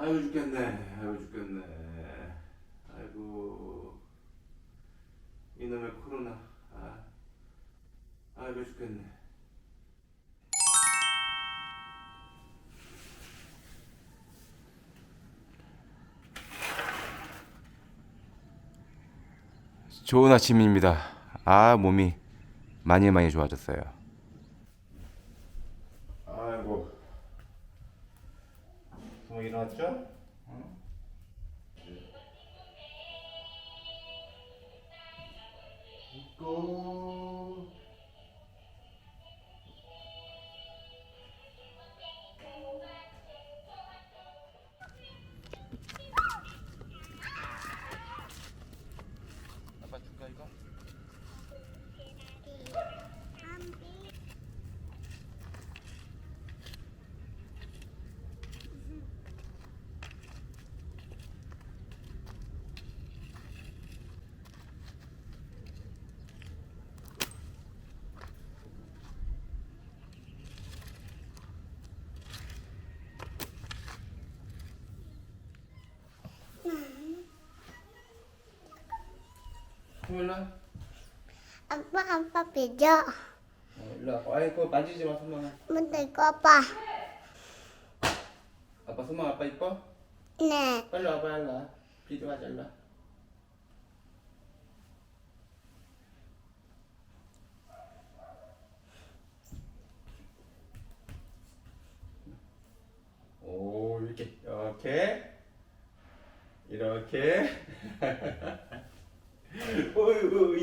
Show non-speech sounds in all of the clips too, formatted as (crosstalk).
아이고 죽겠네. 아이고 죽겠네. 아이고 이놈의 코로나. 아, 아이고 죽겠네. 좋은 아침입니다. 아 몸이 많이 많이 좋아졌어요. 아이고. 뭐 일어났죠? 고 일로 아빠 아빠 삐져 어, 일로 와. 아이 그거 만지지 마 손만. 뭔데 이거 아빠 아빠 손만 아빠 이뻐? 네 빨리 와봐 일로 와. 비디오 하자 일로 와. 오 이렇게 이렇게 이렇게 (laughs) 어이구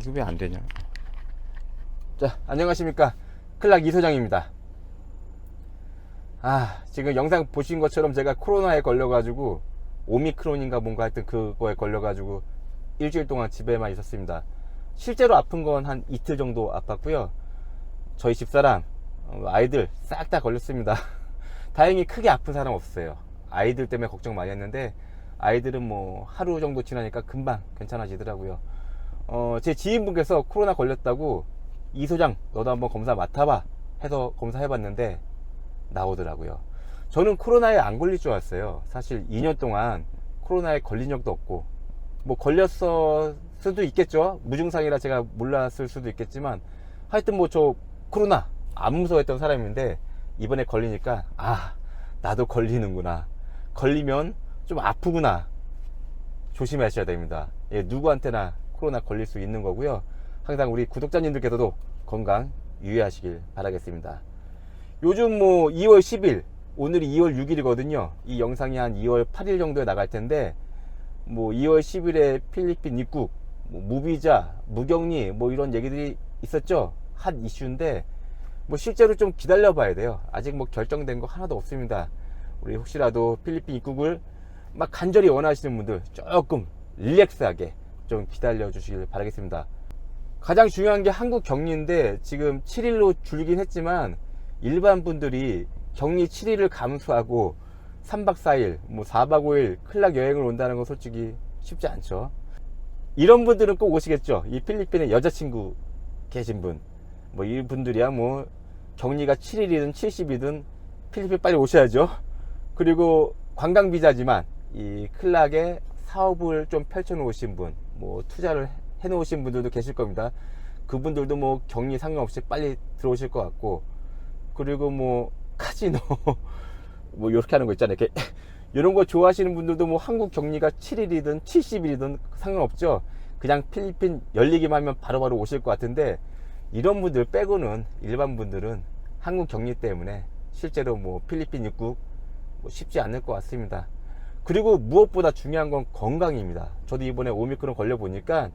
이거 왜 안 되냐? 자, 안녕하십니까. 클락 이소장입니다. 아, 지금 영상 보신 것처럼 제가 코로나에 걸려가지고, 오미크론인가 뭔가 하여튼 그거에 걸려가지고, 일주일 동안 집에만 있었습니다. 실제로 아픈 건 한 이틀 정도 아팠고요. 저희 집사람, 어, 아이들 싹 다 걸렸습니다. (laughs) 다행히 크게 아픈 사람 없어요. 아이들 때문에 걱정 많이 했는데, 아이들은 뭐 하루 정도 지나니까 금방 괜찮아지더라고요. 어, 제 지인분께서 코로나 걸렸다고 이 소장 너도 한번 검사 맡아봐 해서 검사해봤는데 나오더라고요. 저는 코로나에 안 걸릴 줄 알았어요. 사실 2년 동안 코로나에 걸린 적도 없고 뭐 걸렸을 수도 있겠죠. 무증상이라 제가 몰랐을 수도 있겠지만 하여튼 뭐 저 코로나 안 무서워했던 사람인데 이번에 걸리니까 아 나도 걸리는구나. 걸리면 좀 아프구나. 조심하셔야 됩니다. 예, 누구한테나 코로나 걸릴 수 있는 거고요. 항상 우리 구독자님들께서도 건강 유의하시길 바라겠습니다. 요즘 뭐 2월 10일, 오늘이 2월 6일이거든요. 이 영상이 한 2월 8일 정도에 나갈 텐데, 뭐 2월 10일에 필리핀 입국, 뭐 무비자, 무격리, 뭐 이런 얘기들이 있었죠. 한 이슈인데, 뭐 실제로 좀 기다려 봐야 돼요. 아직 뭐 결정된 거 하나도 없습니다. 우리 혹시라도 필리핀 입국을 막 간절히 원하시는 분들 조금 릴렉스하게 좀 기다려 주시길 바라겠습니다. 가장 중요한 게 한국 격리인데 지금 7일로 줄긴 했지만 일반 분들이 격리 7일을 감수하고 3박 4일, 뭐 4박 5일 클락 여행을 온다는 건 솔직히 쉽지 않죠. 이런 분들은 꼭 오시겠죠. 이 필리핀에 여자친구 계신 분. 뭐 이분들이야 뭐 격리가 7일이든 70이든 필리핀 빨리 오셔야죠. 그리고 관광 비자지만 이 클락에 사업을 좀 펼쳐 놓으신 분, 뭐 투자를 해 놓으신 분들도 계실 겁니다. 그분들도 뭐 격리 상관없이 빨리 들어오실 것 같고, 그리고 뭐 카지노, (laughs) 뭐 이렇게 하는 거 있잖아요. 이렇게 (laughs) 이런 거 좋아하시는 분들도 뭐 한국 격리가 7일이든 70일이든 상관없죠. 그냥 필리핀 열리기만 하면 바로바로 오실 것 같은데, 이런 분들 빼고는 일반 분들은 한국 격리 때문에 실제로 뭐 필리핀 입국 뭐 쉽지 않을 것 같습니다. 그리고 무엇보다 중요한 건 건강입니다. 저도 이번에 오미크론 걸려보니까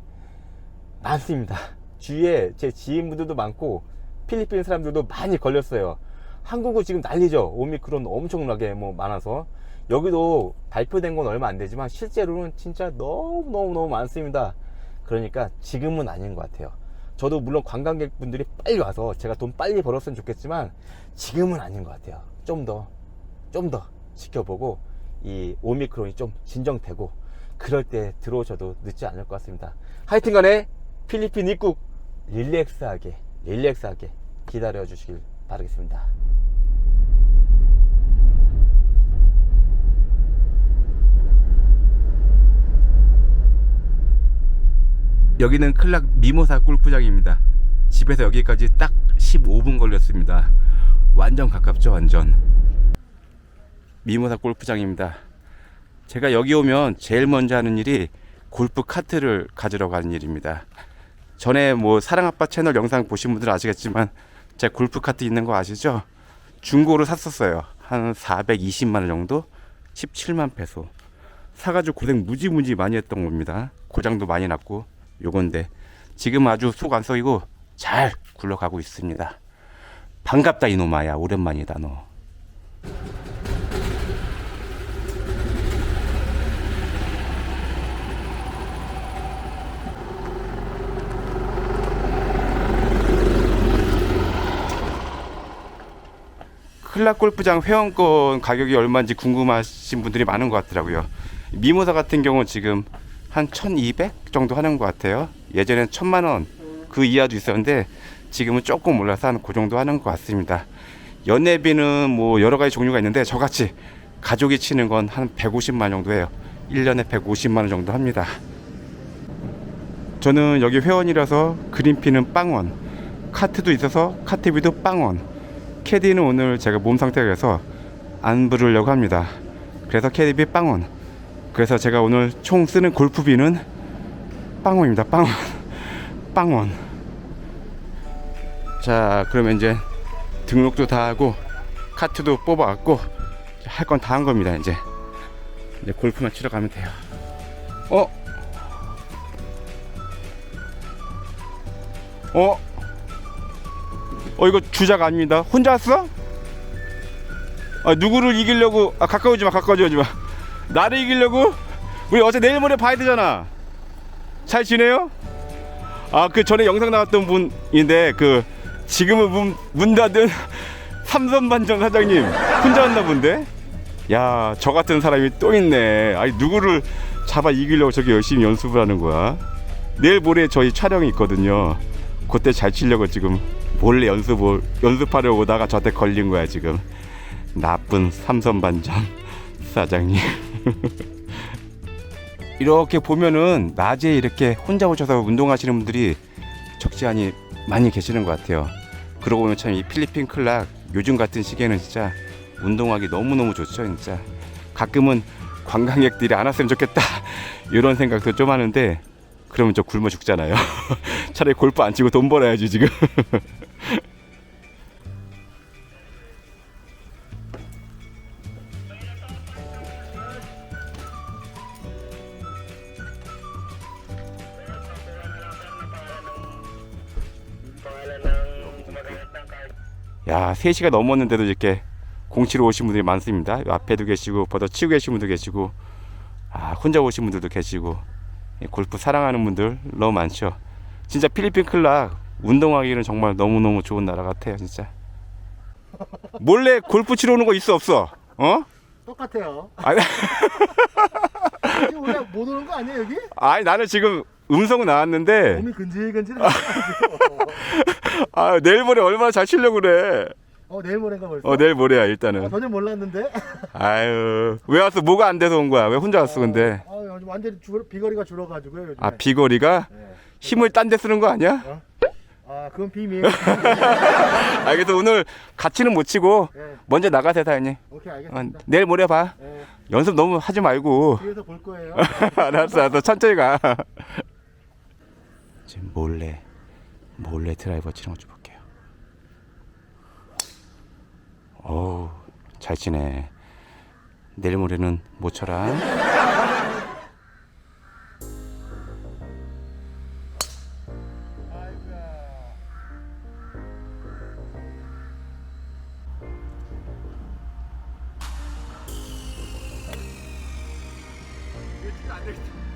많습니다. 주위에 제 지인분들도 많고 필리핀 사람들도 많이 걸렸어요. 한국은 지금 난리죠. 오미크론 엄청나게 뭐 많아서 여기도 발표된 건 얼마 안 되지만 실제로는 진짜 너무 너무 너무 많습니다. 그러니까 지금은 아닌 것 같아요. 저도 물론 관광객분들이 빨리 와서 제가 돈 빨리 벌었으면 좋겠지만 지금은 아닌 것 같아요. 좀 더, 좀 더 지켜보고 이 오미크론이 좀 진정되고 그럴 때 들어오셔도 늦지 않을 것 같습니다. 하여튼 간에 필리핀 입국 릴렉스하게, 릴렉스하게 기다려 주시길 바라겠습니다. 여기는 클락 미모사 골프장입니다. 집에서 여기까지 딱 15분 걸렸습니다. 완전 가깝죠, 완전. 미모사 골프장입니다. 제가 여기 오면 제일 먼저 하는 일이 골프 카트를 가지러 가는 일입니다. 전에 뭐 사랑아빠 채널 영상 보신 분들 아시겠지만 제 골프 카트 있는 거 아시죠? 중고로 샀었어요. 한 420만 원 정도? 17만 페소. 사가지고 고생 무지무지 많이 했던 겁니다. 고장도 많이 났고 요건데 지금 아주 속 안 썩이고 잘 굴러가고 있습니다. 반갑다 이놈아야 오랜만이다 너. 클락 골프장 회원권 가격이 얼마인지 궁금하신 분들이 많은 것 같더라고요. 미모사 같은 경우는 지금 한 1200 정도 하는 것 같아요. 예전엔 1000만 원 그 이하도 있었는데 지금은 조금 올라서 한 그 정도 하는 것 같습니다. 연회비는 뭐 여러 가지 종류가 있는데 저같이 가족이 치는 건 한 150만 정도 해요. 1년에 150만 원 정도 합니다. 저는 여기 회원이라서 그린피는 빵원, 카트도 있어서 카트비도 빵원, 캐디는 오늘 제가 몸 상태가 그래서 안 부르려고 합니다. 그래서 캐디비 빵원. 그래서 제가 오늘 총 쓰는 골프비는 빵원입니다. 빵원. (laughs) 빵원. 자, 그러면 이제 등록도 다 하고 카트도 뽑아갖고 할 건 다 한 겁니다. 이제 이제 골프만 치러 가면 돼요. 어? 어? 어 이거 주작 아닙니다. 혼자 왔어? 아 누구를 이기려고? 아 가까우지 마, 가까워지 마. 나를 이기려고? 우리 어제 내일 모레 봐야 되잖아. 잘 지내요? 아 그 전에 영상 나왔던 분인데 그 지금은 문, 문 닫은 (laughs) 삼선 반점 사장님 혼자 왔나 본데? 야 저 같은 사람이 또 있네. 아니 누구를 잡아 이기려고 저기 열심히 연습을 하는 거야? 내일 모레 저희 촬영이 있거든요. 그때 잘 치려고 지금 몰래 연습을 연습하려고 오다가 저한테 걸린 거야 지금. 나쁜 삼선 반점 사장님. (laughs) 이렇게 보면은 낮에 이렇게 혼자 오셔서 운동하시는 분들이 적지 않이 많이 계시는 것 같아요. 그러고 보면 참 이 필리핀 클락 요즘 같은 시기에는 진짜 운동하기 너무너무 좋죠, 진짜. 가끔은 관광객들이 안 왔으면 좋겠다. (laughs) 이런 생각도 좀 하는데 그러면 저 굶어 죽잖아요. (laughs) 차라리 골프 안 치고 돈 벌어야지 지금. (laughs) 야, 3시가 넘었는데도 이렇게 공치러 오신 분들이 많습니다. 요 앞에도 계시고, 보다 치고 계신 분도 계시고, 아, 혼자 오신 분들도 계시고, 이 골프 사랑하는 분들 너무 많죠. 진짜 필리핀 클락 운동하기는 정말 너무너무 좋은 나라 같아요, 진짜. 몰래 골프 치러 오는 거 있어, 없어? 어? 똑같아요. 아니, (laughs) 지금 원래 못 오는 거 아니야 여기? 아니 나는 지금 음성 나왔는데, 몸이 근질근질. (laughs) 아, 내일 모레 얼마나 잘 치려고 그래. 어 내일 모레인가 벌써. 어, 내일 모레야, 아, 일단은. 전혀 몰랐는데. (laughs) 아유, 왜 왔어? 뭐가 안 돼서 온 거야? 왜 혼자 왔어, 근데? 아 요즘 완전히 줄, 비거리가 줄어가지고요 요즘. 아, 비거리가? 네. 힘을 딴 데 쓰는 거 아니야? 아 그건 비밀. (laughs) 아, 그래서 오늘 같이는 못 치고 네. 먼저 나가세요, 사장님. 오케이 어, 알겠습니다. 내일 모레 봐. 네. 연습 너무 하지 말고. 뒤에서 볼 거예요. (laughs) 알았어, 알았어. 천천히 가. 지금 몰래, 몰래 드라이버 치는 거좀 볼게요. 어우, 잘 치네. 내일 모레는 모처럼 안 되겠다.